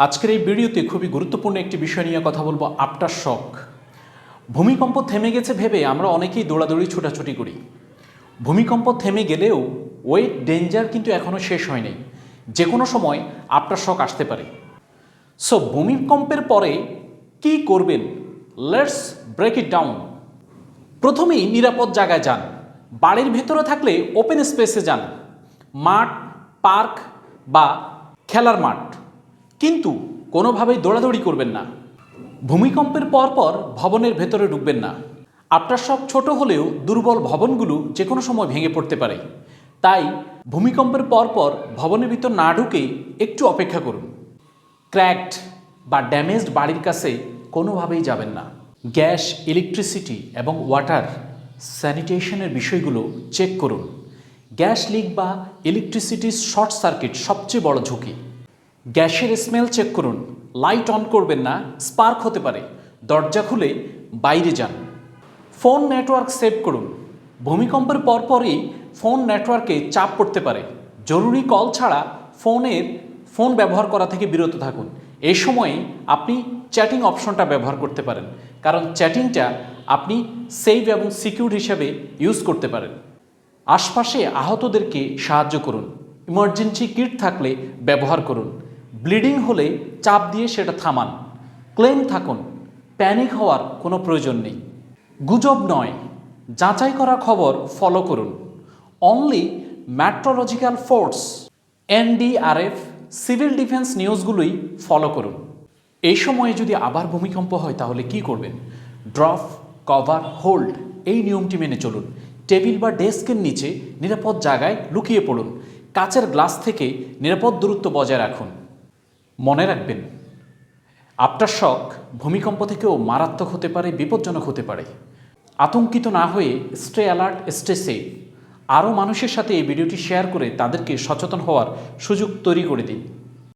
আজকের এই ভিডিওতে খুবই গুরুত্বপূর্ণ একটি বিষয় নিয়ে কথা বলব আফটার শক। ভূমিকম্প থেমে গেছে ভেবে আমরা অনেকেই দৌড়াদৌড়ি ছোটাছুটি করি। ভূমিকম্প থেমে গেলেও ওয়েট, ডেঞ্জার কিন্তু এখনও শেষ হয়নি। যে কোনো সময় আফটার শক আসতে পারে। সো, ভূমিকম্পের পরে কি করবেন? লেটস ব্রেক ইট ডাউন প্রথমেই নিরাপদ জায়গায় যান। বাড়ির ভেতরে থাকলে ওপেন স্পেসে যান। মাঠ, পার্ক বা খেলার মাঠ। কিন্তু কোনোভাবেই দৌড়াদৌড়ি করবেন না। ভূমিকম্পের পরপর ভবনের ভেতরে ঢুকবেন না। আপনার সব ছোট হলেও দুর্বল ভবনগুলো যে কোনো সময় ভেঙে পড়তে পারে। তাই ভূমিকম্পের পরপর ভবনের ভিতর না ঢুকে একটু অপেক্ষা করুন। ক্র্যাকড বা ড্যামেজড বাড়ির কাছে কোনোভাবেই যাবেন না। গ্যাস, ইলেকট্রিসিটি এবং ওয়াটার, স্যানিটেশনের বিষয়গুলো চেক করুন। গ্যাস লিক বা ইলেকট্রিসিটির শর্ট সার্কিট সবচেয়ে বড় ঝুঁকি। গ্যাসের স্মেল চেক করুন। লাইট অন করবেন না স্পার্ক হতে পারে। দরজা খুলে বাইরে যান। ফোন নেটওয়ার্ক সেভ করুন। ভূমিকম্পের পরপরই ফোন নেটওয়ার্কে চাপ পড়তে পারে। জরুরি কল ছাড়া ফোনের ফোন ব্যবহার করা থেকে বিরত থাকুন। এই সময়ে আপনি চ্যাটিং অপশনটা ব্যবহার করতে পারেন। কারণ চ্যাটিংটা আপনি সেভ এবং সিকিউর হিসাবে ইউজ করতে পারেন। আশপাশে আহতদেরকে সাহায্য করুন। ইমার্জেন্সি কিট থাকলে ব্যবহার করুন। ব্লিডিং হলে চাপ দিয়ে সেটা থামান। ক্লেম থাকুন, প্যানিক হওয়ার কোনো প্রয়োজন নেই। গুজব নয়, যাচাই করা খবর ফলো করুন। Only meteorological force NDRF civil defence নিউজগুলোই follow করুন। এই সময়ে যদি আবার ভূমিকম্প হয়, তাহলে কি করবেন? ড্রপ কভার হোল্ড এই নিয়মটি মেনে চলুন। টেবিল বা ডেস্কের নিচে নিরাপদ জায়গায় লুকিয়ে পড়ুন। কাচের গ্লাস থেকে নিরাপদ দূরত্ব বজায় রাখুন। মনে রাখবেন আফটার শক ভূমিকম্প থেকেও মারাত্মক হতে পারে, বিপজ্জনক হতে পারে। আতঙ্কিত না হয়ে স্টে অ্যালার্ট, স্টে সেফ। আরও মানুষের সাথে এই ভিডিওটি শেয়ার করে তাদেরকে সচেতন হওয়ার সুযোগ তৈরি করে দিন।